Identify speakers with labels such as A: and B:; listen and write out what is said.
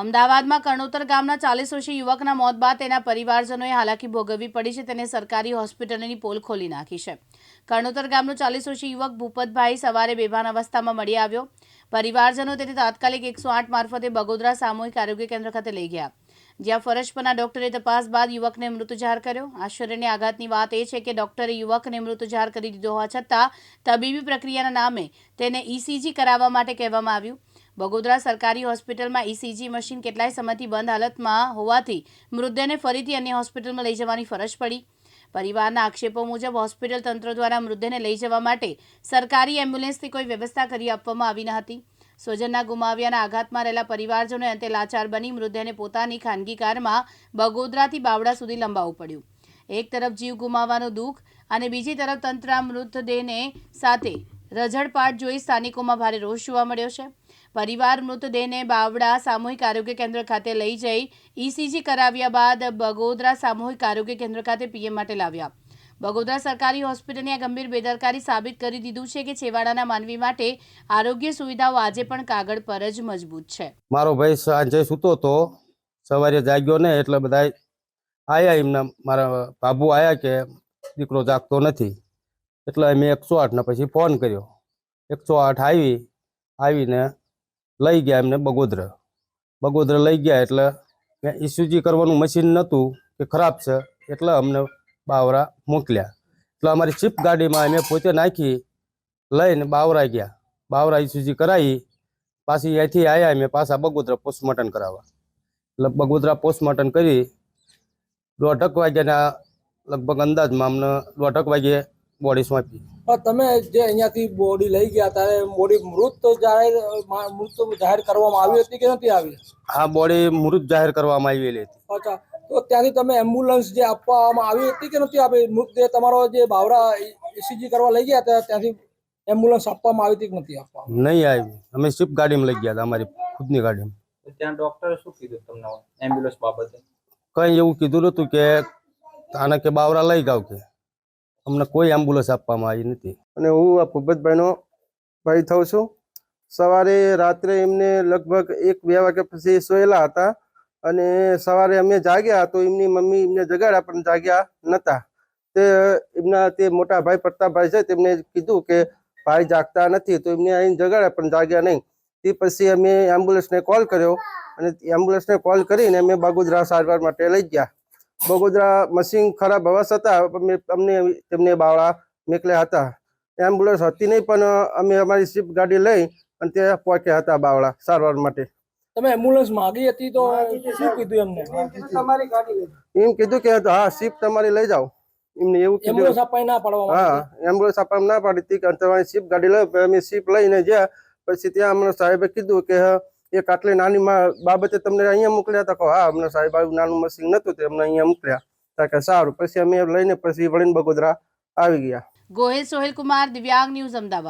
A: અમદાવાદમાં કણોતર ગામના ચાલીસ વર્ષીય યુવકના મોત બાદ તેના પરિવારજનોએ હાલાકી ભોગવવી પડી છે. તેને સરકારી હોસ્પિટલની પોલ ખોલી નાખી છે. કણોતર ગામનો ચાલીસ વર્ષીય યુવક ભૂપતભાઈ સવારે બેભાન અવસ્થામાં મળી આવ્યો. પરિવારજનો તેને તાત્કાલિક એકસો આઠ મારફતે બગોદરા સામૂહિક આરોગ્ય કેન્દ્ર ખાતે લઈ ગયા. જ્યાં ફરજ પરના ડોક્ટરે તપાસ બાદ યુવકને મૃત જાહેર કર્યો. આશ્ચર્યની આઘાતની વાત એ છે કે ડોક્ટરે યુવકને મૃત જાહેર કરી દીધો હોવા છતાં તબીબી પ્રક્રિયાના નામે તેને ઇસીજી કરાવવા માટે કહેવામાં આવ્યું. બગોદરા સરકારી હોસ્પિટલમાં ઇસીજી મશીન કેટલાય સમયથી બંધ હાલતમાં હોવાથી મૃતદેહને ફરીથી અન્ય હોસ્પિટલમાં લઈ જવાની ફરજ પડી. પરિવારના આક્ષેપો મુજબ હોસ્પિટલ તંત્ર દ્વારા મૃતદેહને લઈ જવા માટે સરકારી એમ્બ્યુલન્સની કોઈ વ્યવસ્થા કરી આપવામાં આવી ન હતી. સ્વજનના ગુમાવ્યાના આઘાતમાં રહેલા પરિવારજનોએ અંતે લાચાર બની મૃતદેહને પોતાની ખાનગી કારમાં બગોદરાથી બાવડા સુધી લંબાવવું પડ્યું. એક તરફ જીવ ગુમાવવાનું દુઃખ અને બીજી તરફ તંત્ર મૃતદેહને સાથે રઝળપાટ જોઈ સ્થાનિકોમાં ભારે રોષ જોવા મળ્યો છે. પરિવાર મૃતદેહને બાવડા સામૂહિક આરોગ્ય કેન્દ્ર ખાતે લઈ જઈ ઈસીજી કરાવ્યા બાદ બગોદરા સામૂહિક આરોગ્ય કેન્દ્ર ખાતે પીએમ માટે લાવ્યા. બગોદરા સરકારી હોસ્પિટલની આ ગંભીર બેદરકારી સાબિત કરી દીધું છે કે છેવાડાના માનવી માટે આરોગ્ય સુવિધાઓ આજે પણ કાગળ પર જ મજબૂત છે.
B: મારો ભાઈ સાંજે સૂતો તો સવારે જાગ્યો ને એટલે બધા આયા એમના મારા બાબુ આયા કે દીકરો જાગતો નથી. એટલે મેં એકસો આઠના પછી ફોન કર્યો. એકસો આઠ આવી, આવીને લઈ ગયા એમને બગોદરા. બગોદરા લઈ ગયા એટલે ઇસ્યુજી કરવાનું મશીન નહોતું કે ખરાબ છે એટલે અમને બાવરા મોકલ્યા. એટલે અમારી ચીપ ગાડીમાં અમે પોતે નાખી લઈને બાવરા ગયા. બાવરા ઇસ્યુજી કરાવી, પાછી અહીંથી આવ્યા અમે પાછા બગોદરા પોસ્ટમોર્ટમ કરાવવા. એટલે બગોદરા પોસ્ટમોર્ટમ કરી દોઢક વાગ્યાના લગભગ અંદાજમાં અમને દોઢક વાગ્યે બોડી સોંપી
C: પણ તમે જે અહીંયાથી બોડી લઈ ગયા ત્યારે બોડી મૃત જાહેર મૃત જાહેર કરવામાં આવી હતી કે નથી આવી?
B: હા બોડી મૃત જાહેર કરવામાં આવેલી હતી.
C: અચ્છા તો ત્યાંથી તમે એમ્બ્યુલન્સ જે આપવામાં આવી હતી કે નથી આપી? મૃતદેહ તમારો જે બાવરા ઇસીજી કરવા લઈ ગયા હતા ત્યાંથી એમ્બ્યુલન્સ આપવામાં આવી હતી કે નથી આપવામાં?
B: નહીં આવી. અમે સ્વિફ્ટ ગાડીમાં લઈ ગયા હતા અમારી ખુદની ગાડીમાં.
D: ત્યાં ડોક્ટરે શું કીધું તમને એમ્બ્યુલન્સ બાબતે?
B: કંઈ એવું કીધું નતું કે આને કે બાવરા લઈ જાવ કે. અમને કોઈ એમ્બ્યુલન્સ આપવામાં આવી નથી.
E: અને હું આ ભૂપતભાઈનો ભાઈ થઉં છું. સવારે, રાત્રે એમને લગભગ એક, બે વાગ્યા પછી સોયેલા હતા અને સવારે અમે જાગ્યા તો એમની મમ્મી એમને જગાડ્યા પણ જાગ્યા નતા. તે, એમના તે મોટા ભાઈ પ્રતાપભાઈ છે તેમને કીધું કે ભાઈ જાગતા નથી તો એમને અહીં જગાડ્યા પણ જાગ્યા નહીં. તે પછી અમે એમ્બ્યુલન્સને કોલ કર્યો અને એમ્બ્યુલન્સને કોલ કરીને અમે બાગુદરા સારવાર માટે લઈ ગયા. બગોદરા મશીન ખરાબ હવાસ છતાં અમને તેમને બાવળા મેકલ્યા હતા. એમ્બ્યુલન્સ હતી નહીં પણ અમે અમારી સ્વિફ્ટ ગાડી લઈ અને ત્યાં પહોંચ્યા હતા બાવળા સારવાર માટે.
C: તમે એમ્બ્યુલન્સ માગી હતી તો શું કીધું એમને?
E: એમ કીધું કે હા શિફ્ટ તમારી લઈ જાઓ. એમને એવું કીધું.
C: એમ્બ્યુલન્સ આપવાની ના પાડવા
E: હા એમ્બ્યુલન્સ આપણે ના પાડી હતી તમારી શિફ્ટ ગાડી લઈ અમે શિફ્ટ લઈને જ્યાં પછી ત્યાં અમને સાહેબે કીધું કે હા, એક આટલી નાની બાબતે તમને અહીંયા મોકલ્યા હતા? કહો, હા અમને સાહેબ આવ્યું નાનું મશીન નતું તે અમને અહીંયા મોકલ્યા. તા કે સારું, પછી અમે લઈને પછી વળીને બગોદરા આવી ગયા.
A: ગોહિલ સોહિલ કુમાર દિવ્યાંગ ન્યૂઝ અમદાવાદ.